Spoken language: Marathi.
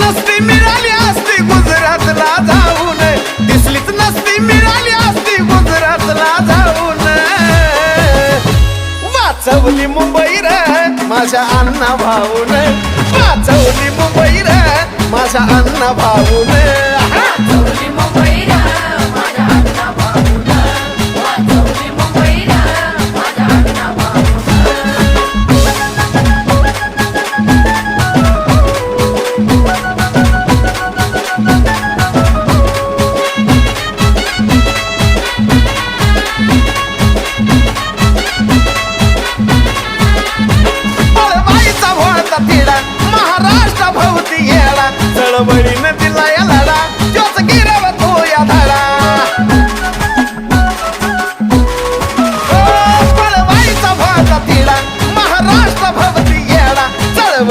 नसती मिळाली असती गुजरातला जाऊन. दिसलीच नसती मिळाली असती गुजरातला जाऊन. वाचवली मुंबई र माझ्या अण्णा भाऊन. वाचवली मुंबई र माझ्या अण्णा भाऊन. மழை